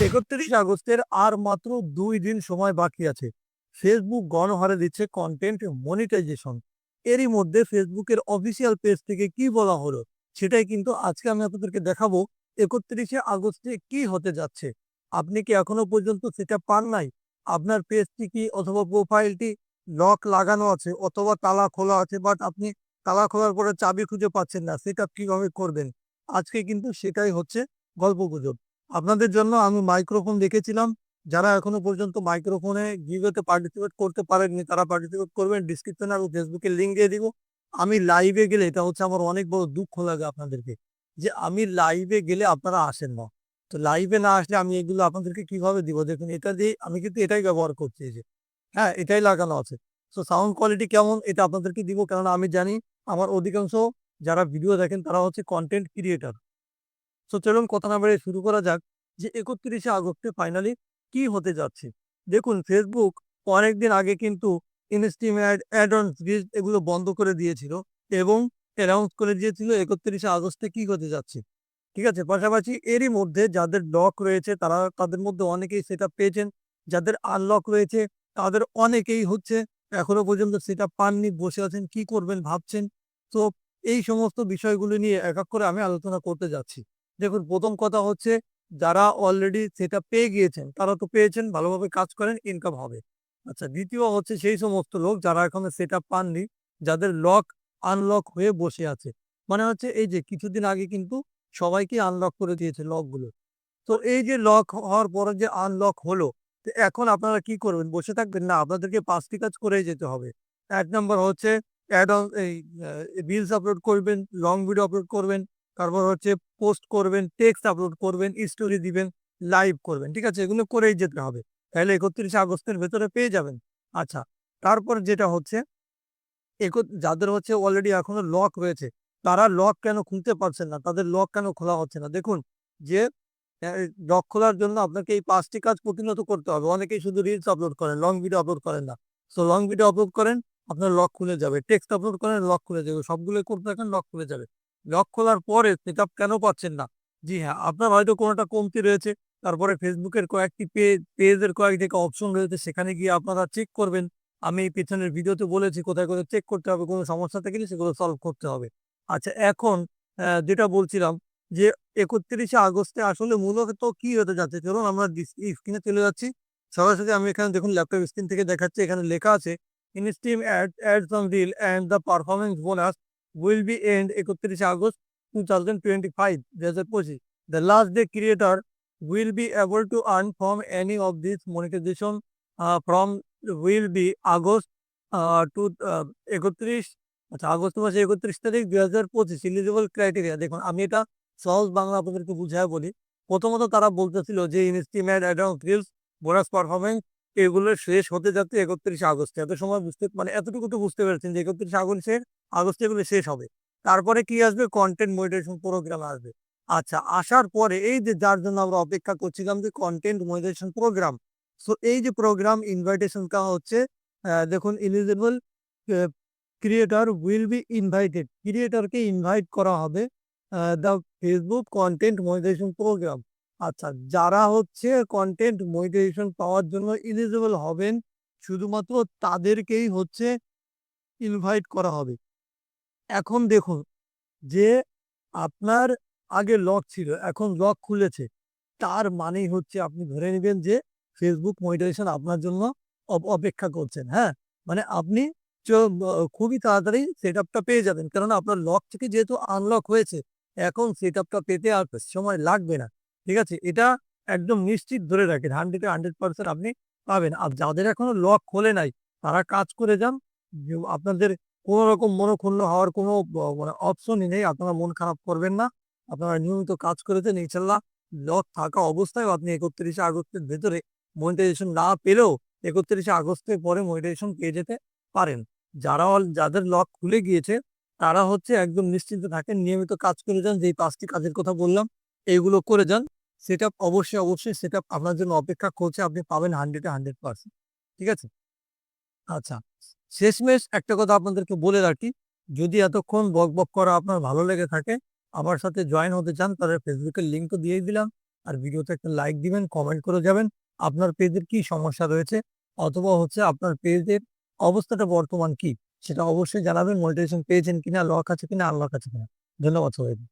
একত্রিশ আগস্টের আর মাত্র দুই দিন সময় বাকি আছে। ফেসবুক গণহারে দিচ্ছে কন্টেন্ট মনিটাইজেশন এরই মধ্যে ফেসবুকের অফিসিয়াল পেজ থেকে কি বলা হলো, সেটাই কিন্তু আজকে আমি আপনাদেরকে দেখাবো একত্রিশে আগস্টে কি হতে যাচ্ছে। আপনি কি এখনও পর্যন্ত সেটা পান নাই? আপনার পেজটি কি অথবা প্রোফাইলটি লক লাগানো আছে অথবা তালা খোলা আছে বাট আপনি তালা খোলার পরে চাবি খুঁজে পাচ্ছেন না, সেটা কীভাবে করবেন? আজকে কিন্তু সেটাই হচ্ছে গল্প গুজব আপনাদের জন্য আমি মাইক্রোফোন দেখেছিলাম যারা এখনও পর্যন্ত মাইক্রোফোনে গিভেতে পার্টিসিপেট করতে পারেননি, তারা পার্টিসিপেট করবেন। ডিসক্রিপশনে আর ফেসবুকে লিঙ্ক দিয়ে দিব। আমি লাইভে গেলে এটা হচ্ছে আমার অনেক বড় দুঃখ লাগে আপনাদেরকে, যে আমি লাইভে গেলে আপনারা আসেন না। তো লাইভে না আসলে আমি এগুলো আপনাদেরকে কীভাবে দিব? দেখুন, এটা দিয়ে আমি কিন্তু এটাই ব্যবহার করছি যে। হ্যাঁ এটাই লাগানো আছে। তো সাউন্ড কোয়ালিটি কেমন এটা আপনাদেরকে দিব? কারণ আমি জানি আমার অধিকাংশ যারা ভিডিও দেখেন তারা হচ্ছে কন্টেন্ট ক্রিয়েটার তো চলুন কথা না বেড়ে শুরু করা যাক যে একত্রিশে আগস্টে ফাইনালি কি হতে যাচ্ছে। দেখুন ফেসবুক অনেকদিন আগে কিন্তু ইনস্টিম অ্যাড অ্যাড এগুলো বন্ধ করে দিয়েছিল এবং অ্যানাউন্স করে দিয়েছিল একত্রিশে আগস্টে কি হতে যাচ্ছে। ঠিক আছে, পাশাপাশি এরই মধ্যে যাদের লক রয়েছে তারা, তাদের মধ্যে অনেকেই সেটা পেয়েছেন। যাদের আনলক রয়েছে তাদের অনেকেই হচ্ছে এখনও পর্যন্ত সেটা পাননি, বসে আছেন, কি করবেন ভাবছেন। তো এই সমস্ত বিষয়গুলো নিয়ে এক এক করে আমি আলোচনা করতে যাচ্ছি। দেখুন, প্রথম কথা হচ্ছে যারা অলরেডি সেটা পেয়ে গিয়েছেন, তারা তো পেয়েছেন, ভালোভাবে কাজ করেন ইনকাম হবে। আচ্ছা দ্বিতীয় হচ্ছে সেই সমস্ত লোক যারা এখনও সেটা পাননি, যাদের লক আনলক হয়ে বসে আছে। মানে হচ্ছে এই যে কিছুদিন আগে কিন্তু সবাইকে আনলক করে দিয়েছে লকগুলো তো এই যে লক হওয়ার পরে যে আনলক হলো, তো এখন আপনারা কি করবেন? বসে থাকবেন? না, আপনাদেরকে পাঁচটি কাজ করে যেতে হবে। এক নম্বর হচ্ছে অ্যাড এই রিলস আপলোড করবেন লং ভিডিও আপলোড করবেন তারপর হচ্ছে পোস্ট করবেন টেক্সট আপলোড করবেন স্টোরি দিবেন লাইভ করবেন, ঠিক আছে? এগুলো করেই যেতে হবে। তাহলে একত্রিশে আগস্টের ভেতরে পেয়ে যাবেন। আচ্ছা তারপর যেটা হচ্ছে যাদের হচ্ছে অলরেডি এখনও লক রয়েছে, তারা লক কেন খুলতে পারছেন না? তাদের লক কেন খোলা হচ্ছে না? দেখুন, যে লক খোলার জন্য আপনাকে এই পাঁচটি কাজ প্রতিনিয়ত করতে হবে। অনেকেই শুধু রিলস আপলোড করেন লং ভিডিও আপলোড করেন না। সো লং ভিডিও আপলোড করেন, আপনার লক খুলে যাবে। টেক্সট আপলোড করেন লক খুলে যাবে। সবগুলো করতে থাকেন লক খুলে যাবে। লক খোলার পরে সেটা কেন পাচ্ছেন না? জি হ্যাঁ আপনার হয়তো কোনোটা কমতি রয়েছে, তারপরে ফেসবুকের কয়েকটি পেজ পেজের কয়েকটি অপশন রয়েছে, সেখানে গিয়ে আপনারা চেক করবেন। আমি এই পেছনের ভিডিওতে বলেছি কোথায় কোথায় চেক করতে হবে, কোনো সমস্যা থাকলে সেগুলো সলভ করতে হবে। আচ্ছা এখন যেটা বলছিলাম যে একত্রিশে আগস্টে আসলে মূলত কি হতে যাচ্ছে, চলুন আমরা স্ক্রিনে চলে যাচ্ছি। সরাসরি আমি এখানে দেখুন ল্যাপটপ স্ক্রিন থেকে দেখাচ্ছি, এখানে লেখা আছে instream ad ad some reel and the performance bonus will be end 31 August 2025, দুই হাজার পঁচিশ। The last day creator will be able to earn from any of these monetization uh, from will be August uh, uh, একত্রিশ আচ্ছা August মাসে একত্রিশ তারিখ দুই হাজার পঁচিশ ইলিজিবল ক্রাইটেরিয়া দেখুন আমি এটা সহজ বাংলা আপনাদেরকে বুঝায় বলি। প্রথমত তারা বলতেছিল যে ইনস্টিমেট অ্যাডাউন্ট রিলস বোনাস পারফরমেন্স এগুলো শেষ হতে যাচ্ছে একত্রিশে আগস্টে। এত সময় বুঝতে মানে এতটুকু তো বুঝতে পেরেছেন যে একত্রিশে আগস্টে আগস্টে এগুলো শেষ হবে। তারপরে কি আসবে? কন্টেন্ট মনিটাইজেশন প্রোগ্রাম আসবে। আচ্ছা আসার পরে এই যে যার জন্য আমরা অপেক্ষা করছিলাম যে কন্টেন্ট মনিটাইজেশন প্রোগ্রাম সো এই যে প্রোগ্রাম ইনভাইটেশন কা হচ্ছে দেখুন eligible creator will be invited ক্রিয়েটরকে invite করা হবে the Facebook content monetisation programme আচ্ছা যারা হচ্ছে কন্টেন্ট মনিটাইজেশন পাওয়ার জন্য এলিজিবল হবেন, শুধুমাত্র তাদেরকেই হচ্ছে ইনভাইট করা হবে। এখন দেখুন, যে আপনার আগে লক ছিল, এখন লক খুলেছে, তার মানেই হচ্ছে আপনি ধরে নেবেন যে ফেসবুক মনিটাইজেশন আপনার জন্য অপেক্ষা করছেন হ্যাঁ? মানে আপনি খুবই তাড়াতাড়ি সেট আপটা পেয়ে যাবেন কারণ আপনার লক থেকে যেহেতু আনলক হয়েছে, এখন সেট আপটা পেতে আর সময় লাগবে না। ঠিক আছে? এটা একদম নিশ্চিত ধরে রাখেন। হান্ড্রেডে হান্ড্রেড পার্সেন্ট আপনি পাবেন। আর যাদের এখনও লক খোলে নাই, তারা কাজ করে যান। আপনাদের কোনো রকম মনোক্ষুণ্ণ হওয়ার কোনো মানে অপশনই নেই। আপনারা মন খারাপ করবেন না। আপনারা নিয়মিত কাজ করেছেন ইনশাল্লাহ লক থাকা অবস্থায় আপনি একত্রিশে আগস্টের ভেতরে মনিটাইজেশন না পেলেও একত্রিশে আগস্টের পরে মনিটাইজেশন পেয়ে যেতে পারেন। যারা যাদের লক খুলে গিয়েছে, তারা হচ্ছে একদম নিশ্চিন্ত থাকেন। নিয়মিত কাজ করে যান। যেই পাঁচটি কাজের কথা বললাম, এইগুলো করে যান। সেটা অবশ্যই অবশ্যই সেটা আপনার জন্য অপেক্ষা করছে, আপনি পাবেন হান্ড্রেডে হান্ড্রেড পার্সেন্ট ঠিক আছে? আচ্ছা শেষমেশ একটা কথা আপনাদেরকে বলে রাখি, যদি এতক্ষণ বক বক করা আপনার ভালো লেগে থাকে, আমার সাথে জয়েন হতে চান, তাহলে ফেসবুকের লিঙ্ক তো দিয়েই দিলাম, আর ভিডিওতে একটা লাইক দিবেন কমেন্ট করে যাবেন, আপনার পেজের কি সমস্যা রয়েছে, অথবা হচ্ছে আপনার পেজের অবস্থাটা বর্তমান কি, সেটা অবশ্যই জানাবেন মনিটাইজেশন পেয়েছেন কিনা লক আছে কিনা আনলক আছে কিনা। ধন্যবাদ সবাইকে।